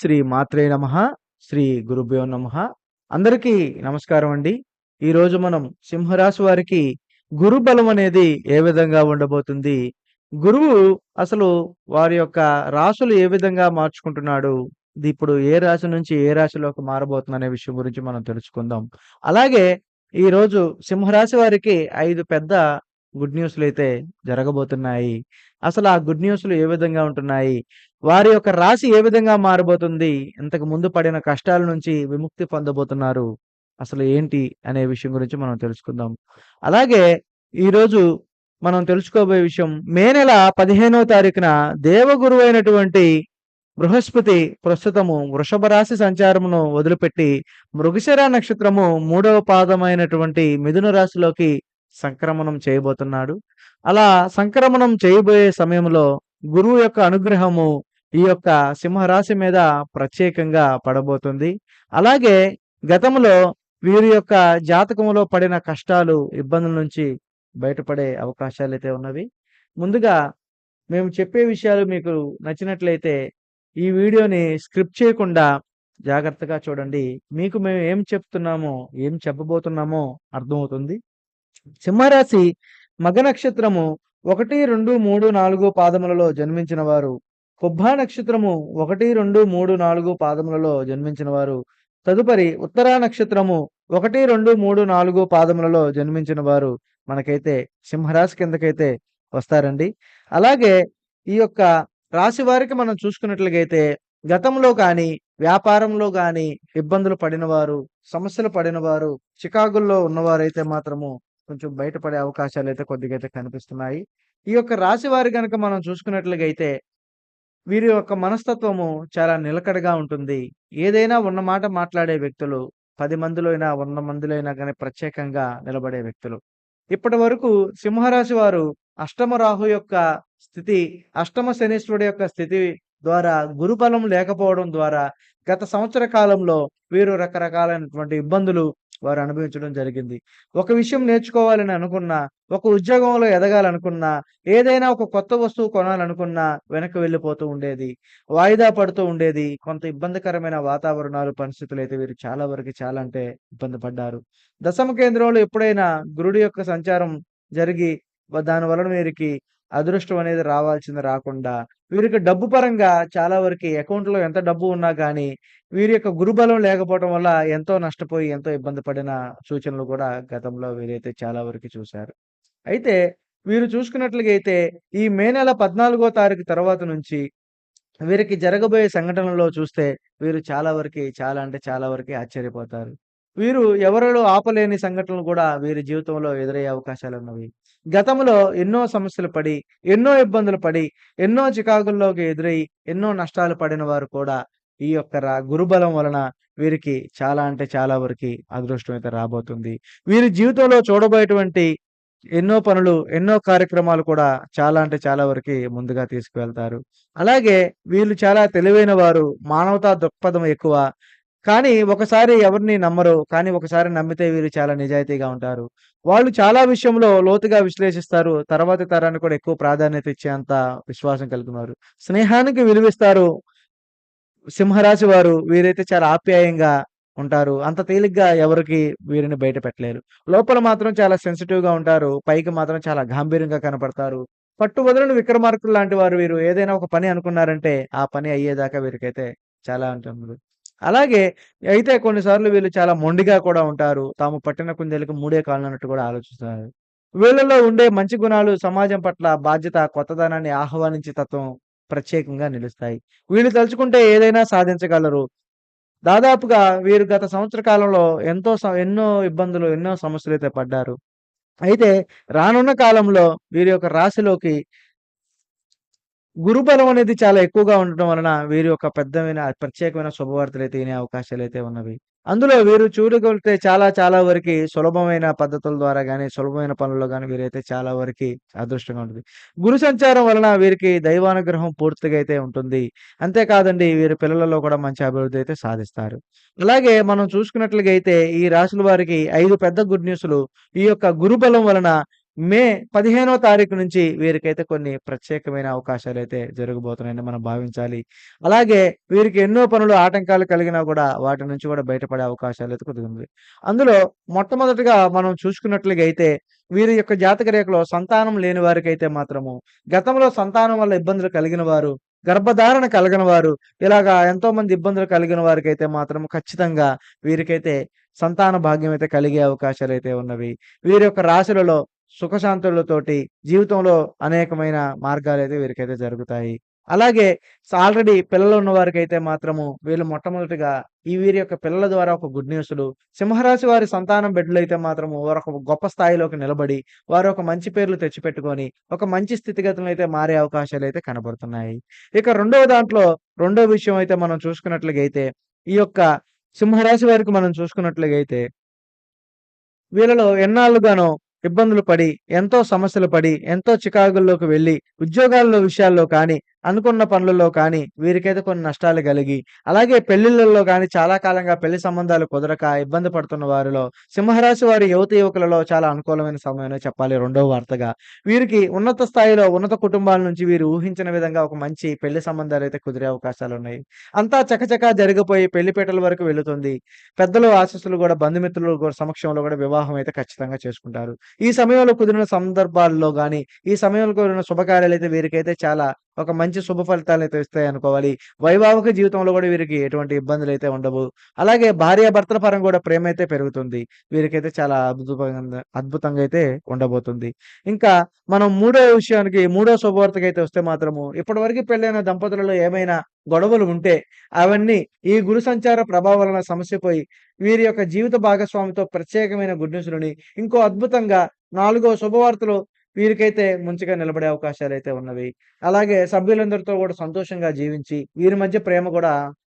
శ్రీ మాత్రే నమ శ్రీ గురుభ్యో నమ. అందరికీ నమస్కారం అండి. ఈరోజు మనం సింహరాశి వారికి గురు బలం అనేది ఏ విధంగా ఉండబోతుంది? గురువు అసలు వారి యొక్క రాశులు ఏ విధంగా మార్చుకుంటున్నాడు? ఇది ఇప్పుడు ఏ రాశి నుంచి ఏ రాశిలోకి మారబోతుంది అనే విషయం గురించి మనం తెలుసుకుందాం. అలాగే ఈ రోజు సింహరాశి వారికి ఐదు పెద్ద గుడ్ న్యూస్లు అయితే జరగబోతున్నాయి. అసలు ఆ గుడ్ న్యూస్లు ఏ విధంగా ఉంటున్నాయి? వారి యొక్క రాశి ఏ విధంగా మారబోతుంది ఇంతకు ముందు పడిన కష్టాల నుంచి విముక్తి పొందబోతున్నారు అసలు ఏంటి అనే విషయం గురించి మనం తెలుసుకుందాం. అలాగే ఈరోజు మనం తెలుసుకోబోయే విషయం మే నెల పదిహేనవ తారీఖున దేవగురు అయినటువంటి బృహస్పతి ప్రస్తుతము వృషభ రాశి సంచారమును వదిలిపెట్టి మృగశిర నక్షత్రము మూడవ పాదమైనటువంటి మిథున రాశిలోకి సంక్రమణం చేయబోతున్నాడు. అలా సంక్రమణం చేయబోయే సమయంలో గురువు యొక్క అనుగ్రహము ఈ యొక్క సింహరాశి మీద ప్రత్యేకంగా పడబోతుంది. అలాగే గతంలో వీరి యొక్క జాతకములో పడిన కష్టాలు ఇబ్బందుల నుంచి బయటపడే అవకాశాలు అయితే ఉన్నవి. ముందుగా మేము చెప్పే విషయాలు మీకు నచ్చినట్లయితే ఈ వీడియోని స్క్రిప్ట్ చేయకుండా జాగ్రత్తగా చూడండి. మీకు మేము ఏం చెప్తున్నామో ఏం చెప్పబోతున్నామో అర్థమవుతుంది. సింహరాశి మగ నక్షత్రము ఒకటి రెండు మూడు నాలుగు పాదములలో జన్మించిన వారు కుబ్బా నక్షత్రము ఒకటి రెండు మూడు నాలుగు పాదములలో జన్మించిన వారు. తదుపరి ఉత్తరా నక్షత్రము ఒకటి రెండు మూడు నాలుగు పాదములలో జన్మించిన వారు మనకైతే సింహరాశి కిందకైతే వస్తారండి. అలాగే ఈ యొక్క రాశి వారికి మనం చూసుకున్నట్లయితే గతంలో కానీ వ్యాపారంలో కానీ ఇబ్బందులు పడిన వారు సమస్యలు పడిన వారు చికాగుల్లో ఉన్నవారైతే మాత్రము కొంచెం బయటపడే అవకాశాలు అయితే కొద్దిగా అయితే కనిపిస్తున్నాయి. ఈ యొక్క రాశి వారి కనుక మనం చూసుకున్నట్లయితే వీరి యొక్క మనస్తత్వము చాలా నిలకడగా ఉంటుంది. ఏదైనా ఉన్న మాట మాట్లాడే వ్యక్తులు పది మందిలో అయినా వంద మందిలో అయినా కానీ ప్రత్యేకంగా నిలబడే వ్యక్తులు. ఇప్పటి వరకు సింహరాశి వారు అష్టమ రాహు యొక్క స్థితి అష్టమ శనీశ్వరుడు యొక్క స్థితి ద్వారా గురుబలం లేకపోవడం ద్వారా గత సంవత్సర కాలంలో వీరు రకరకాలైనటువంటి ఇబ్బందులు వారు అనుభవించడం జరిగింది. ఒక విషయం నేర్చుకోవాలని అనుకున్నా ఒక ఉద్యోగంలో ఎదగాలనుకున్నా ఏదైనా ఒక కొత్త వస్తువు కొనాలనుకున్నా వెనక్కి వెళ్ళిపోతూ ఉండేది. వాయిదా పడుతూ ఉండేది. కొంత ఇబ్బందికరమైన వాతావరణాలు పరిస్థితులు అయితే వీరు చాలా వరకు చాలా అంటే ఇబ్బంది పడ్డారు. దశమ కేంద్రంలో ఎప్పుడైనా గురుడి యొక్క సంచారం జరిగి దాని వలన వీరికి అదృష్టం అనేది రావాల్సింది రాకుండా వీరికి డబ్బు పరంగా చాలా వరకు అకౌంట్లో ఎంత డబ్బు ఉన్నా కానీ వీరి యొక్క గురుబలం లేకపోవడం వల్ల ఎంతో నష్టపోయి ఎంతో ఇబ్బంది పడిన సూచనలు కూడా గతంలో వీరైతే చాలా వరకు చూశారు. అయితే వీరు చూసుకున్నట్లుగైతే ఈ మే నెల పద్నాలుగో తారీఖు తర్వాత నుంచి వీరికి జరగబోయే సంఘటనలో చూస్తే వీరు చాలా వరకు చాలా అంటే చాలా వరకు ఆశ్చర్యపోతారు. వీరు ఎవరిలో ఆపలేని సంఘటనలు కూడా వీరి జీవితంలో ఎదురయ్యే అవకాశాలు ఉన్నవి. గతంలో ఎన్నో సమస్యలు పడి ఎన్నో ఇబ్బందులు పడి ఎన్నో చికాకుల్లోకి ఎదురై ఎన్నో నష్టాలు పడిన వారు కూడా ఈ యొక్క రా గురుబలం వలన వీరికి చాలా అంటే చాలా వరకు అదృష్టం అయితే రాబోతుంది. వీరి జీవితంలో చూడబోయేటువంటి ఎన్నో పనులు ఎన్నో కార్యక్రమాలు కూడా చాలా అంటే చాలా వరకు ముందుగా తీసుకువెళ్తారు. అలాగే వీళ్ళు చాలా తెలివైన వారు మానవతా దృక్పథం ఎక్కువ కానీ ఒకసారి ఎవరిని నమ్మరు కానీ ఒకసారి నమ్మితే వీరు చాలా నిజాయితీగా ఉంటారు. వాళ్ళు చాలా విషయంలో లోతుగా విశ్లేషిస్తారు తర్వాతి తరానికి కూడా ఎక్కువ ప్రాధాన్యత ఇచ్చేంత విశ్వాసం కలుగుతున్నారు స్నేహానికి విలువిస్తారు సింహరాశి వారు వీరైతే చాలా ఆప్యాయంగా ఉంటారు. అంత తేలిగ్గా ఎవరికి వీరిని బయట పెట్టలేరు. లోపల మాత్రం చాలా సెన్సిటివ్గా ఉంటారు పైకి మాత్రం చాలా గాంభీర్యంగా కనపడతారు. పట్టు వదలని విక్రమార్కులు లాంటి వారు వీరు. ఏదైనా ఒక పని అనుకున్నారంటే ఆ పని అయ్యేదాకా వీరికైతే చాలా ఉంటుంది. అలాగే అయితే కొన్నిసార్లు వీళ్ళు చాలా మొండిగా కూడా ఉంటారు. తాము పట్టిన కుందేలకు మూడే కాళ్ళు అన్నట్టు కూడా ఆలోచిస్తారు. వీళ్ళలో ఉండే మంచి గుణాలు సమాజం పట్ల బాధ్యత కొత్తదనాన్ని ఆహ్వానించే తత్వం ప్రత్యేకంగా నిలుస్తాయి. వీళ్ళు తలుచుకుంటే ఏదైనా సాధించగలరు. దాదాపుగా వీరు గత సంవత్సర కాలంలో ఎంతో ఎన్నో ఇబ్బందులు ఎన్నో సమస్యలు అయితే పడ్డారు. అయితే రానున్న కాలంలో వీరి యొక్క రాశిలోకి గురుబలం అనేది చాలా ఎక్కువగా ఉండటం వలన వీరి యొక్క పెద్దమైన ప్రత్యేకమైన శుభవార్తలు అయితే వినే అవకాశాలు అయితే ఉన్నవి. అందులో వీరు చూడగలిగితే చాలా చాలా వరకు సులభమైన పద్ధతుల ద్వారా కానీ సులభమైన పనుల్లో కానీ వీరైతే చాలా వరకు అదృష్టంగా ఉంటుంది. గురు సంచారం వలన వీరికి దైవానుగ్రహం పూర్తిగా అయితే ఉంటుంది. అంతేకాదండి వీరి పిల్లలలో కూడా మంచి అభివృద్ధి అయితే సాధిస్తారు. అలాగే మనం చూసుకున్నట్లుగా అయితే ఈ రాసుల వారికి ఐదు పెద్ద గుడ్ న్యూస్లు. ఈ యొక్క గురుబలం వలన మే 15వ తారీఖు నుంచి వీరికైతే కొన్ని ప్రత్యేకమైన అవకాశాలు అయితే జరగబోతున్నాయని మనం భావించాలి. అలాగే వీరికి ఎన్నో పనులు ఆటంకాలు కలిగినా కూడా వాటి నుంచి కూడా బయటపడే అవకాశాలు కొద్దిగా ఉంది. అందులో మొట్టమొదటిగా మనం చూసుకున్నట్లుగా అయితే వీరి యొక్క జాతక రేఖలో సంతానం లేని వారికైతే మాత్రము గతంలో సంతానం వల్ల ఇబ్బందులు కలిగిన వారు, గర్భధారణ కలిగిన వారు, ఇలాగా ఎంతో మంది ఇబ్బందులు కలిగిన వారికైతే మాత్రం ఖచ్చితంగా వీరికైతే సంతాన భాగ్యం అయితే కలిగే అవకాశాలు అయితే ఉన్నవి. వీరి యొక్క రాశులలో సుఖశాంతులతోటి జీవితంలో అనేకమైన మార్గాలు అయితే వీరికైతే జరుగుతాయి. అలాగే స ఆల్రెడీ పిల్లలున్న వారికైతే మాత్రము వీళ్ళు మొట్టమొదటిగా ఈ వీరి యొక్క పిల్లల ద్వారా ఒక గుడ్ న్యూస్‌లు, సింహరాశి వారి సంతానం బిడ్డలు అయితే మాత్రము వారొక గొప్ప స్థాయిలోకి నిలబడి, వారు ఒక మంచి పేర్లు తెచ్చిపెట్టుకొని, ఒక మంచి స్థితిగతులనైతే మారే అవకాశాలు అయితే కనబడుతున్నాయి. ఇక రెండవ దాంట్లో రెండో విషయం అయితే మనం చూసుకున్నట్లుగైతే ఈ యొక్క సింహరాశి వారికి మనం చూసుకున్నట్లుగైతే వీళ్ళలో ఎన్నాళ్ళుగానో ఇబ్బందులు పడి, ఎంతో సమస్యలు పడి, ఎంతో చికాకుల్లోకి వెళ్ళి, ఉద్యోగాల్లో విషయాల్లో కానీ, అనుకున్న పనులలో కానీ వీరికైతే కొన్ని నష్టాలు కలిగి, అలాగే పెళ్ళిళ్ళలో కానీ చాలా కాలంగా పెళ్ళి సంబంధాలు కుదరక ఇబ్బంది పడుతున్న వారిలో సింహరాశి వారి యువత యువకులలో చాలా అనుకూలమైన సమయమే చెప్పాలి రెండవ వార్తగా. వీరికి ఉన్నత స్థాయిలో ఉన్నత కుటుంబాల నుంచి వీరు ఊహించిన విధంగా ఒక మంచి పెళ్ళి సంబంధాలు అయితే కుదిరే అవకాశాలు ఉన్నాయి అంతా చకచకా జరిగిపోయి పెళ్ళిపేటల వరకు వెళుతుంది. పెద్దలు ఆశస్సులు కూడా బంధుమిత్రులు కూడా సమక్షంలో కూడా వివాహం అయితే ఖచ్చితంగా చేసుకుంటారు. ఈ సమయంలో కుదిరిన సందర్భాల్లో కానీ ఈ సమయంలో కుదిరిన శుభకార్యాలు అయితే వీరికైతే చాలా ఒక మంచి శుభ ఫలితాలు అయితే ఇస్తాయనుకోవాలి. వైవాహిక జీవితంలో కూడా వీరికి ఎటువంటి ఇబ్బందులు అయితే ఉండవు. అలాగే భార్యాభర్తల పరంగా ప్రేమ అయితే పెరుగుతుంది. వీరికైతే చాలా అద్భుతంగా అద్భుతంగా అయితే ఉండబోతుంది. ఇంకా మనం మూడో విషయానికి మూడో శుభవార్తకైతే వస్తే మాత్రము ఇప్పటివరకు పెళ్ళైన దంపతులలో ఏమైనా గొడవలు ఉంటే అవన్నీ ఈ గురు సంచార ప్రభావం వలన సమస్య పోయి వీరి యొక్క జీవిత భాగస్వామితో ప్రత్యేకమైన గుడ్ న్యూస్‌లని ఇంకో అద్భుతంగా నాలుగో శుభవార్తలు వీరికైతే మంచిగా నిలబడే అవకాశాలు అయితే ఉన్నవి. అలాగే సభ్యులందరితో కూడా సంతోషంగా జీవించి వీరి మధ్య ప్రేమ కూడా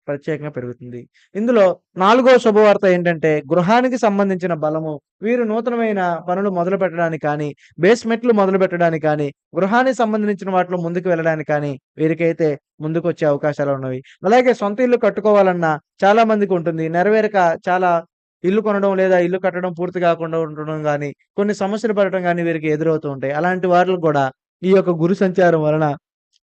ప్రత్యేకంగా పెరుగుతుంది. ఇందులో నాలుగో శుభవార్త ఏంటంటే గృహానికి సంబంధించిన బలము. వీరు నూతనమైన పనులు మొదలు పెట్టడానికి కానీ, బేస్‌మెంట్లు మొదలుపెట్టడానికి కానీ, గృహానికి సంబంధించిన వాటిలో ముందుకు వెళ్ళడానికి కానీ వీరికైతే ముందుకొచ్చే అవకాశాలున్నవి. అలాగే సొంత ఇల్లు కట్టుకోవాలన్నా చాలా మందికి ఉంటుంది. నెరవేరక చాలా ఇల్లు కొనడం లేదా ఇల్లు కట్టడం పూర్తి కాకుండా ఉండడం కానీ కొన్ని సమస్యలు పడటం కానీ వీరికి ఎదురవుతూ ఉంటాయి. అలాంటి వారిలో కూడా ఈ యొక్క గురు సంచారం వలన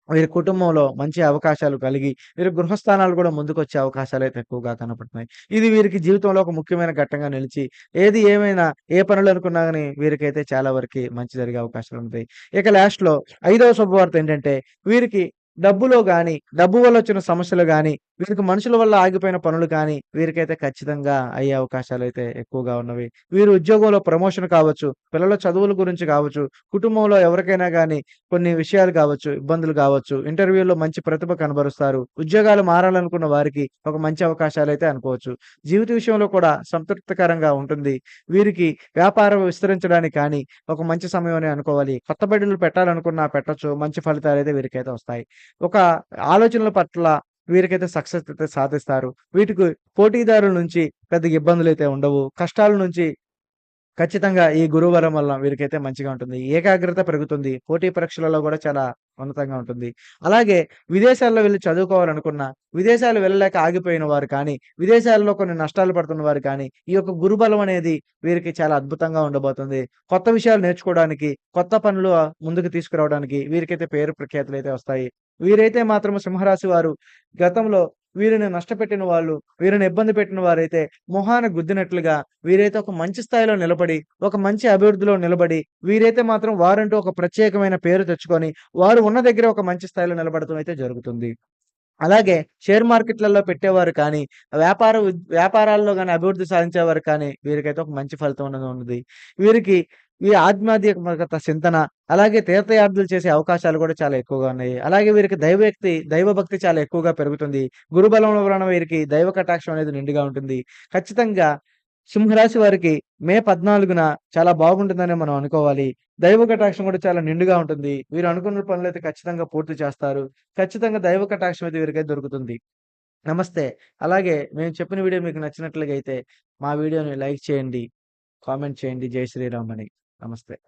వీరి కుటుంబంలో మంచి అవకాశాలు కలిగి, వీరి గృహస్థానాలు కూడా ముందుకొచ్చే అవకాశాలు అయితే ఎక్కువగా కనపడుతున్నాయి. ఇది వీరికి జీవితంలో ఒక ముఖ్యమైన ఘట్టంగా నిలిచి, ఏది ఏమైనా ఏ పనులు అనుకున్నా కానీ వీరికైతే చాలా వరకు మంచి జరిగే అవకాశాలు ఉంటాయి ఇక లాస్ట్‌లో ఐదవ శుభవార్త ఏంటంటే వీరికి డబ్బులో కానీ డబ్బు వల్ల వచ్చిన సమస్యలు కానీ వీరికి మనుషుల వల్ల ఆగిపోయిన పనులు కానీ వీరికైతే ఖచ్చితంగా అయ్యే అవకాశాలు అయితే ఎక్కువగా ఉన్నవి. వీరు ఉద్యోగంలో ప్రమోషన్ కావచ్చు, పిల్లల చదువుల గురించి కావచ్చు, కుటుంబంలో ఎవరికైనా కానీ కొన్ని విషయాలు కావచ్చు, ఇబ్బందులు కావచ్చు, ఇంటర్వ్యూలో మంచి ప్రతిభ కనబరుస్తారు. ఉద్యోగాలు మారాలనుకున్న వారికి ఒక మంచి అవకాశాలు అయితే అనుకోవచ్చు. జీవిత విషయంలో కూడా సంతృప్తికరంగా ఉంటుంది. వీరికి వ్యాపారం విస్తరించడానికి కానీ ఒక మంచి సమయం అనుకోవాలి. కొత్త బడులు పెట్టాలనుకున్నా పెట్టొచ్చు. మంచి ఫలితాలు అయితే వీరికైతే వస్తాయి. ఒక ఆలోచనల పట్ల వీరికైతే సక్సెస్ అయితే సాధిస్తారు. వీటికి పోటీదారుల నుంచి పెద్ద ఇబ్బందులు అయితే ఉండవు. కష్టాల నుంచి ఖచ్చితంగా ఈ గురువారం వల్ల వీరికైతే మంచిగా ఉంటుంది. ఏకాగ్రత పెరుగుతుంది. పోటీ పరీక్షలలో కూడా చాలా ఉన్నతంగా ఉంటుంది. అలాగే విదేశాల్లో వెళ్ళి చదువుకోవాలనుకున్న, విదేశాలు వెళ్ళలేక ఆగిపోయిన వారు కానీ, విదేశాల్లో కొన్ని నష్టాలు పడుతున్న వారు కానీ, ఈ యొక్క గురుబలం అనేది వీరికి చాలా అద్భుతంగా ఉండబోతుంది. కొత్త విషయాలు నేర్చుకోవడానికి, కొత్త పనులు ముందుకు తీసుకురావడానికి వీరికైతే పేరు ప్రఖ్యాతులైతే వస్తాయి. వీరైతే మాత్రం సింహరాశి వారు గతంలో వీరిని నష్టపెట్టిన వాళ్ళు, వీరిని ఇబ్బంది పెట్టిన వారైతే మొహాన గుద్దినట్లుగా వీరైతే ఒక మంచి స్థాయిలో నిలబడి, ఒక మంచి అభివృద్ధిలో నిలబడి, వీరైతే మాత్రం వారంటూ ఒక ప్రత్యేకమైన పేరు తెచ్చుకొని, వారు ఉన్న దగ్గర ఒక మంచి స్థాయిలో నిలబడటం అయితే జరుగుతుంది. అలాగే షేర్ మార్కెట్‌లలో పెట్టేవారు కానీ, వ్యాపార వ్యాపారాల్లో కానీ అభివృద్ధి సాధించేవారు కానీ వీరికైతే ఒక మంచి ఫలితం అనేది ఉన్నది. వీరికి ఈ ఆధ్యాత్మికత చింతన, అలాగే తీర్థయాత్రలు చేసే అవకాశాలు కూడా చాలా ఎక్కువగా ఉన్నాయి. అలాగే వీరికి దైవభక్తి దైవభక్తి చాలా ఎక్కువగా పెరుగుతుంది. గురుబలం వలన వీరికి దైవ కటాక్షం అనేది నిండుగా ఉంటుంది. ఖచ్చితంగా సింహరాశి వారికి మే 14న చాలా బాగుంటుందని మనం అనుకోవాలి. దైవ కటాక్షం కూడా చాలా నిండుగా ఉంటుంది. వీరు అనుకున్న పనులు అయితే ఖచ్చితంగా పూర్తి చేస్తారు. ఖచ్చితంగా దైవ కటాక్షం అయితే వీరికైతే దొరుకుతుంది. నమస్తే. అలాగే మేము చెప్పిన వీడియో మీకు నచ్చినట్లుగా అయితే మా వీడియోని లైక్ చేయండి, కామెంట్ చేయండి. జై శ్రీరామ్ అని. నమస్తే.